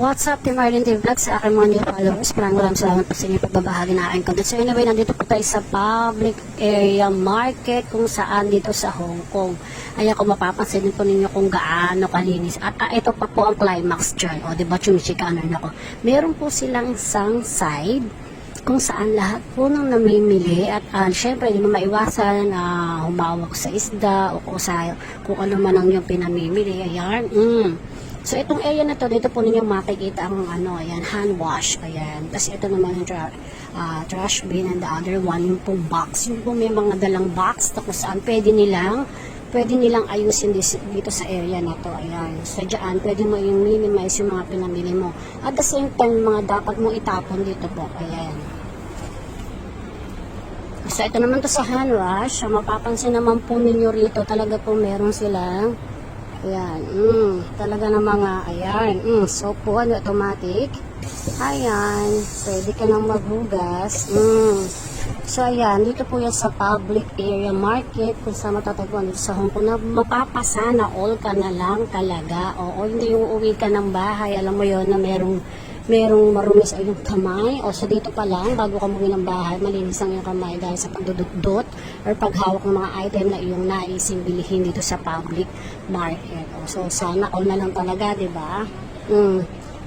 What's up, Team Arden TV Vlog sa aking mga new followers. Maraming maraming salamat po sa inyo pagbabahagi na aking content. So anyway, nandito po tayo sa public area market kung saan dito sa Hong Kong. Ayan kung mapapansin po ninyo kung gaano kalinis. At ah, ito pa po ang climax dyan. O, di ba, chumichikanan ako. Meron po silang isang side kung saan lahat po ng namimili at uh, syempre hindi maiwasan na humawak sa isda o kung, sa, kung ano man ang yung pinamimili. Ayan. Mm. So, itong area na to, dito po ninyo makikita ang ano, ayan, hand wash. Ayan. Tapos ito naman yung tra- ah, trash bin and the other one, yung pong box. Yung po may mga dalang box na kung saan pwede nilang pwede nilang ayusin dito sa area na to. Ayan. So, dyan, pwede mo yung minimize yung mga pinamili mo. At the same time, mga dapat mo itapon dito po. Ayan. So, ito naman to sa hand wash. Mapapansin naman po ninyo rito, talaga po meron silang Ayan, mm, talaga ng mga, ayan, mm, so po, ano, automatic. Ayan, pwede ka nang maghugas. Mm. So, ayan, dito po yan sa public area market, kung saan matatagpuan dito sa Hong Kong, na mapapasa na all ka na lang talaga. Oo, hindi yung uwi ka ng bahay, alam mo yon na merong merong marumi sa iyong kamay o sa dito pa lang bago ka umuwi ng bahay malinis ang iyong kamay dahil sa pagdudot or paghawak ng mga item na iyong naising bilihin dito sa public market so sana all na lang talaga di ba mm.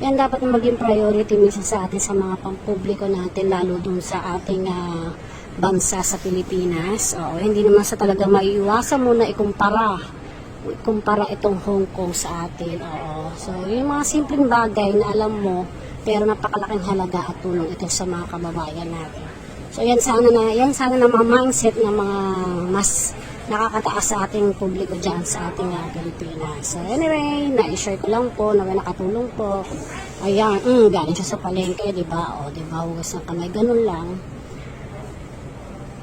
yan dapat na maging priority minsan sa atin sa mga pampubliko natin lalo dun sa ating ah, bansa sa Pilipinas o hindi naman sa talaga maiiwasan mo na ikumpara kumpara itong Hong Kong sa atin. Oo. So, yung mga simpleng bagay na alam mo, pero napakalaking halaga at tulong ito sa mga kababayan natin. So, yan sana na, yan sana na mga mindset ng mga mas nakakataas sa ating publiko dyan sa ating uh, Pilipinas. So, anyway, na-share ko lang po, na nakatulong po. Ayan, mm, galing siya sa palengke, di ba? O, di ba, hugas ng kamay, ganun lang.